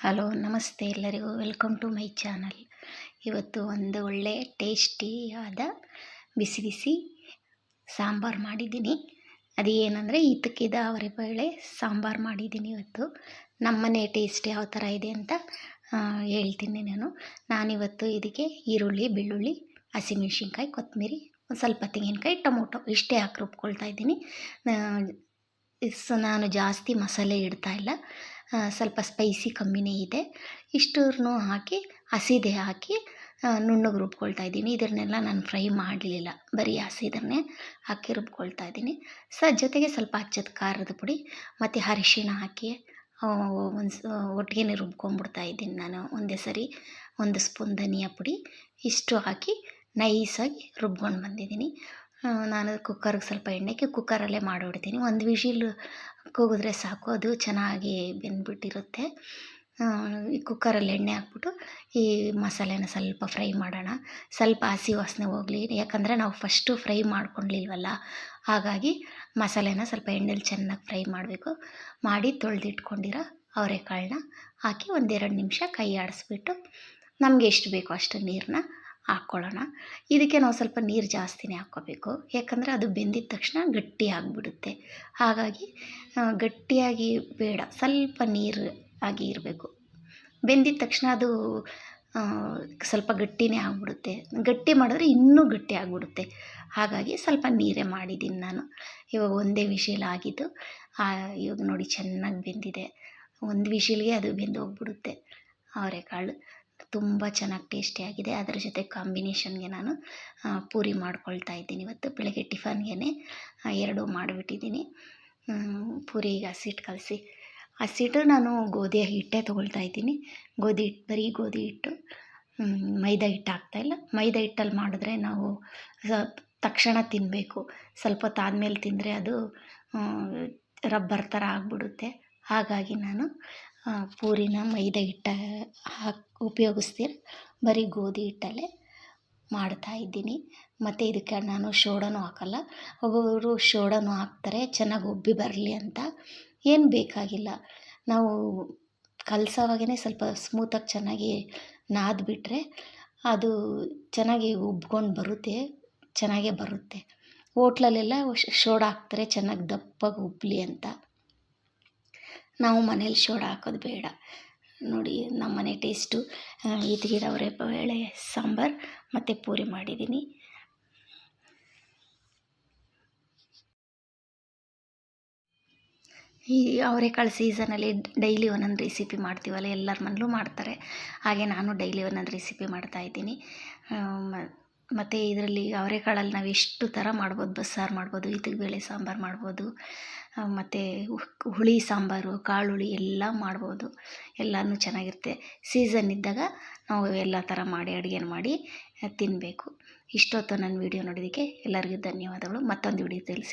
Hello, ನಮಸ್ತೆ ಎಲ್ಲರಿಗೂ. Welcome to my channel. ಇವತ್ತು ಒಂದು ಒಳ್ಳೆ ಟೇಸ್ಟಿಯಾದ ಬಿಸಿ ಬಿಸಿ ಸಾಂಬಾರು ಮಾಡಿದ್ದೀನಿ. ಅದು ಏನಂದರೆ ಇತ್ತಕ್ಕಿದ ಅವರೆಬೇಳೆ ಸಾಂಬಾರು ಮಾಡಿದ್ದೀನಿ ಇವತ್ತು. ನಮ್ಮನೆ ಟೇಸ್ಟ್ ಯಾವ ಥರ ಇದೆ ಅಂತ ಹೇಳ್ತೀನಿ ನಾನು. ನಾನಿವತ್ತು ಇದಕ್ಕೆ ಈರುಳ್ಳಿ, ಬೆಳ್ಳುಳ್ಳಿ, ಹಸಿಮೆಣ್ಸಿನ್ಕಾಯಿ, ಕೊತ್ತಂಬರಿ, ಒಂದು ಸ್ವಲ್ಪ ತೆಂಗಿನಕಾಯಿ, ಟೊಮೊಟೊ ಇಷ್ಟೇ ಹಾಕಿ ರುಬ್ಕೊಳ್ತಾ ಇದ್ದೀನಿ. ಸೊ, ನಾನು ಜಾಸ್ತಿ ಮಸಾಲೆ ಇಡ್ತಾ ಇಲ್ಲ. ಸ್ವಲ್ಪ ಸ್ಪೈಸಿ ಕಮ್ಮಿನೇ ಇದೆ. ಇಷ್ಟನ್ನು ಹಾಕಿ, ಹಸಿದೆ ಹಾಕಿ ನುಣ್ಣಗೆ ರುಬ್ಕೊಳ್ತಾ ಇದ್ದೀನಿ. ಇದನ್ನೆಲ್ಲ ನಾನು ಫ್ರೈ ಮಾಡಲಿಲ್ಲ. ಬರೀ ಹಸಿದನ್ನೇ ಹಾಕಿ ರುಬ್ಕೊಳ್ತಾ ಇದ್ದೀನಿ. ಸ, ಜೊತೆಗೆ ಸ್ವಲ್ಪ ಹಚ್ಚದ ಖಾರದ ಪುಡಿ, ಮತ್ತು ಅರಿಶಿನ ಹಾಕಿ ಒಂದು ಒಟ್ಟಿಗೆ ರುಬ್ಕೊಂಡ್ಬಿಡ್ತಾ ಇದ್ದೀನಿ ನಾನು. ಒಂದೇ ಸರಿ ಒಂದು ಸ್ಪೂನ್ ಧನಿಯಾ ಪುಡಿ, ಇಷ್ಟು ಹಾಕಿ ನೈಸಾಗಿ ರುಬ್ಕೊಂಡು ಬಂದಿದ್ದೀನಿ. ನಾನು ಕುಕ್ಕರ್ಗೆ ಸ್ವಲ್ಪ ಎಣ್ಣೆಗೆ ಕುಕ್ಕರಲ್ಲೇ ಮಾಡಿಬಿಡ್ತೀನಿ. ಒಂದು ವಿಶಿಲ್ ಕೂಗಿದ್ರೆ ಸಾಕು, ಅದು ಚೆನ್ನಾಗಿ ಬೆಂದ್ಬಿಟ್ಟಿರುತ್ತೆ. ಈ ಕುಕ್ಕರಲ್ಲಿ ಎಣ್ಣೆ ಹಾಕ್ಬಿಟ್ಟು ಈ ಮಸಾಲೆನ ಸ್ವಲ್ಪ ಫ್ರೈ ಮಾಡೋಣ. ಸ್ವಲ್ಪ ಹಸಿ ವಾಸನೆ ಹೋಗಲಿ, ಯಾಕಂದರೆ ನಾವು ಫಸ್ಟು ಫ್ರೈ ಮಾಡ್ಕೊಂಡಿಲ್ವಲ್ಲ, ಹಾಗಾಗಿ ಮಸಾಲೆನ ಸ್ವಲ್ಪ ಎಣ್ಣೆಲಿ ಚೆನ್ನಾಗಿ ಫ್ರೈ ಮಾಡಬೇಕು. ಮಾಡಿ ತೊಳೆದಿಟ್ಕೊಂಡಿರೋ ಅವರೆಕಾಳನ್ನ ಹಾಕಿ ಒಂದೆರಡು ನಿಮಿಷ ಕೈ ಆಡಿಸ್ಬಿಟ್ಟು ನಮಗೆ ಎಷ್ಟು ಬೇಕೋ ಅಷ್ಟು ನೀರನ್ನ ಹಾಕ್ಕೊಳ್ಳೋಣ. ಇದಕ್ಕೆ ನಾವು ಸ್ವಲ್ಪ ನೀರು ಜಾಸ್ತಿನೇ ಹಾಕ್ಕೋಬೇಕು. ಯಾಕಂದರೆ ಅದು ಬೆಂದಿದ ತಕ್ಷಣ ಗಟ್ಟಿ ಆಗಿಬಿಡುತ್ತೆ. ಹಾಗಾಗಿ ಗಟ್ಟಿಯಾಗಿ ಬೇಡ. ಸ್ವಲ್ಪ ನೀರು ಆಗಿ ಇರಬೇಕು. ಬೆಂದಿದ ತಕ್ಷಣ ಅದು ಸ್ವಲ್ಪ ಗಟ್ಟಿನೇ ಆಗಿಬಿಡುತ್ತೆ. ಗಟ್ಟಿ ಮಾಡಿದ್ರೆ ಇನ್ನೂ ಗಟ್ಟಿ ಆಗಿಬಿಡುತ್ತೆ. ಹಾಗಾಗಿ ಸ್ವಲ್ಪ ನೀರೇ ಮಾಡಿದ್ದೀನಿ ನಾನು. ಇವಾಗ ಒಂದೇ ವಿಷಲ್ ಆಗಿದ್ದು ಇವಾಗ ನೋಡಿ ಚೆನ್ನಾಗಿ ಬೆಂದಿದೆ. ಒಂದು ವಿಷಿಲ್ಗೆ ಅದು ಬೆಂದು ಹೋಗ್ಬಿಡುತ್ತೆ. ಅವರೆಕಾಳು. ತುಂಬ ಚೆನ್ನಾಗಿ ಟೇಸ್ಟಿಯಾಗಿದೆ ಅದರ ಜೊತೆ ಕಾಂಬಿನೇಷನ್ಗೆ ನಾನು ಪೂರಿ ಮಾಡ್ಕೊಳ್ತಾ ಇದ್ದೀನಿ ಇವತ್ತು. ಬೆಳಗ್ಗೆ ಟಿಫನ್ಗೆ ಎರಡು ಮಾಡಿಬಿಟ್ಟಿದ್ದೀನಿ. ಪೂರಿಗೆ ಹಸಿಟ್ಟು ಕಲಸಿ. ಹಸಿಟ್ಟು ನಾನು ಗೋಧಿಯ ಹಿಟ್ಟೇ ತೊಗೊಳ್ತಾ ಇದ್ದೀನಿ. ಗೋಧಿ ಹಿಟ್ಟು ಬರೀ ಗೋಧಿ ಹಿಟ್ಟು ಮೈದಾ ಹಿಟ್ಟು ಹಾಕ್ತಾಯಿಲ್ಲ ಮೈದಾ ಹಿಟ್ಟಲ್ಲಿ ಮಾಡಿದ್ರೆ ನಾವು ತಕ್ಷಣ ತಿನ್ನಬೇಕು ಸ್ವಲ್ಪ ಹೊತ್ತಾದ್ಮೇಲೆ ತಿಂದರೆ ಅದು ರಬ್ಬರ್ ಥರ ಆಗಿಬಿಡುತ್ತೆ. ಹಾಗಾಗಿ ನಾನು ಪೂರಿನ ಮೈದಾ ಹಿಟ್ಟ ಹಾಕಿ ಉಪಯೋಗಿಸ್ತೀರ. ಬರೀ ಗೋಧಿ ಹಿಟ್ಟಲ್ಲೇ ಮಾಡ್ತಾಯಿದ್ದೀನಿ ಮತ್ತು ಇದಕ್ಕೆ ನಾನು ಶೋಡನೂ ಹಾಕಲ್ಲ. ಒಬ್ಬೊಬ್ಬರು ಶೋಡನೂ ಹಾಕ್ತಾರೆ, ಚೆನ್ನಾಗಿ ಉಬ್ಬಿ ಬರಲಿ ಅಂತ. ಏನು ಬೇಕಾಗಿಲ್ಲ. ನಾವು ಕಲಸೋವಾಗೇ ಸ್ವಲ್ಪ ಸ್ಮೂತಾಗಿ ಚೆನ್ನಾಗಿ ನಾದ್ಬಿಟ್ರೆ ಅದು ಚೆನ್ನಾಗಿ ಉಬ್ಕೊಂಡು ಬರುತ್ತೆ, ಚೆನ್ನಾಗೇ ಬರುತ್ತೆ. ಹೋಟ್ಲಲ್ಲೆಲ್ಲ ಶೋಡ ಹಾಕ್ತಾರೆ, ಚೆನ್ನಾಗಿ ದಪ್ಪಗೆ ಉಬ್ಬಲಿ ಅಂತ. ನಾವು ಮನೇಲಿ ಶೋಡ ಹಾಕೋದು ಬೇಡ. ನೋಡಿ ನಮ್ಮನೆ ಟೇಸ್ಟು ಅವರೆ ಬೇಳೆ ಸಾಂಬಾರು ಮತ್ತು ಪೂರಿ ಮಾಡಿದ್ದೀನಿ ಈ ಅವರೆಕಾಳು ಸೀಸನಲ್ಲಿ ಡೈಲಿ ಒಂದೊಂದು ರೆಸಿಪಿ ಮಾಡ್ತೀವಲ್ಲ ಎಲ್ಲರ ಮನೇಲೂ ಮಾಡ್ತಾರೆ. ಹಾಗೆ ನಾನು ಡೈಲಿ ಒಂದೊಂದು ರೆಸಿಪಿ ಮಾಡ್ತಾಯಿದ್ದೀನಿ ಮತ್ತು ಇದರಲ್ಲಿ ಅವರೆಕಾಳಲ್ಲಿ ನಾವು ಎಷ್ಟು ಥರ ಮಾಡ್ಬೋದು, ಬಸ್ಸಾರು ಮಾಡ್ಬೋದು ಬೇಳೆ ಸಾಂಬಾರು ಮಾಡ್ಬೋದು ಮತ್ತು ಹುಳಿ ಸಾಂಬಾರು ಕಾಳು ಹುಳಿ ಎಲ್ಲ ಮಾಡ್ಬೋದು. ಎಲ್ಲನೂ ಚೆನ್ನಾಗಿರುತ್ತೆ. ಸೀಸನ್ ಇದ್ದಾಗ ನಾವು ಎಲ್ಲ ಥರ ಮಾಡಿ, ಅಡುಗೆನ ಮಾಡಿ ತಿನ್ನಬೇಕು ಇಷ್ಟೊತ್ತು ನನ್ನ ವೀಡಿಯೋ ನೋಡೋದಕ್ಕೆ ಎಲ್ಲರಿಗೂ ಧನ್ಯವಾದಗಳು. ಮತ್ತೊಂದು ವಿಡಿಯೋ ತಿಳಿಸಿ